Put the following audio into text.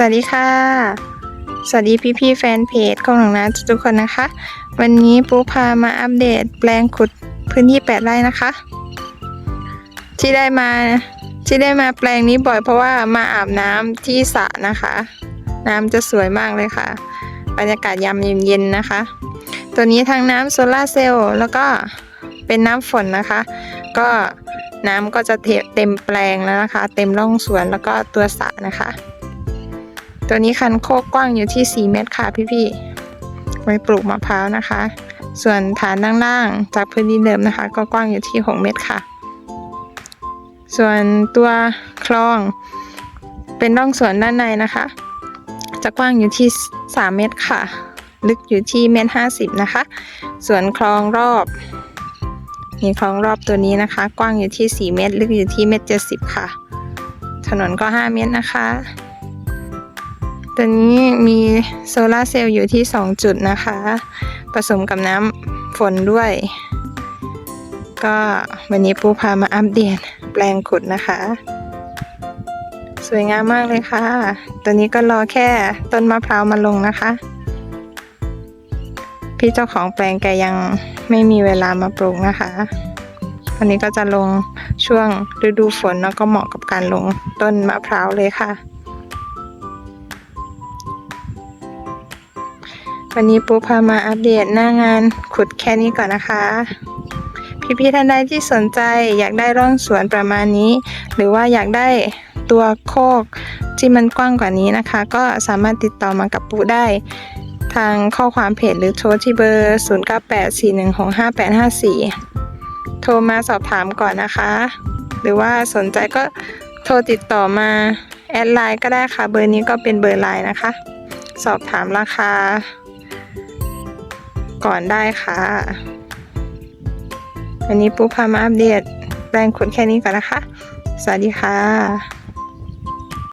สวัสดีค่ะ สวัสดีพี่พี่แฟนเพจของหนองนาทุกคนนะคะ วันนี้ปูพามาอัปเดตแปลงขุดพื้นที่แปดไร่นะคะ ที่ได้มาที่ได้มาแปลงนี้บ่อยเพราะว่ามาอาบน้ำที่สระนะคะ น้ำจะสวยมากเลยค่ะ บรรยากาศยามเย็นๆนะคะ ตัวนี้ทั้งน้ำโซลาร์เซลล์แล้วก็เป็นน้ำฝนนะคะ ก็น้ำก็จะเต็มแปลงแล้วนะคะ เต็มร่องสวนแล้วก็ตัวสระนะคะ ตัวนี้คันโคกกว้างอยู่ที่ 4 เมตรค่ะพี่ๆ ไว้ปลูกมะพร้าวนะคะ ส่วนฐานด้านล่างจากพื้นดินเดิมนะคะ ก็กว้างอยู่ที่ 6 เมตรค่ะ ส่วนตัวคลอง เป็นร่องสวนด้านในนะคะ จะกว้างอยู่ที่ 3 เมตรค่ะ ลึกอยู่ที่เมตรห้นะคะ ส่วนคลองรอบมีคลองรอบตัวนี้นะคะ กว้างอยู่ที่ 4 เมตร ลึกอยู่ที่เมตรเจ็ดสิบค่ะ ถนนก็ 5 เมตรนะคะ ตัวนี้มีโซลาร์เซลล์อยู่ที่ 2 จุดนะคะ ผสมกับน้ำฝนด้วย ก็วันนี้ปูพามาอัปเดตแปลงขุดนะคะ สวยงามมากเลยค่ะตัวนี้ก็รอแค่ต้นมะพร้าวมาลงนะคะ พี่เจ้าของแปลงแกยังไม่มีเวลามาปลูกนะคะวันนี้ก็จะลงช่วงฤดูฝนแล้วก็เหมาะกับการลงต้นมะพร้าวเลยค่ะ วันนี้ปูพามาอัปเดตหน้างานขุดแค่นี้ก่อนนะคะ พี่ๆท่านใดที่สนใจอยากได้ร่องสวนประมาณนี้ หรือว่าอยากได้ตัวโคกที่มันกว้างกว่านี้นะคะ ก็สามารถติดต่อมากับปูได้ทางข้อความเพจหรือโทรที่เบอร์ 0984165854 โทรมาสอบถามก่อนนะคะ หรือว่าสนใจก็โทรติดต่อมาแอดไลน์ก็ได้ค่ะ เบอร์นี้ก็เป็นเบอร์ไลน์นะคะ สอบถามราคา ก่อนได้ค่ะ วันนี้ปุ๊พามาอัปเดตแปลงขุดแค่นี้ก่อนนะคะ สวัสดีค่ะ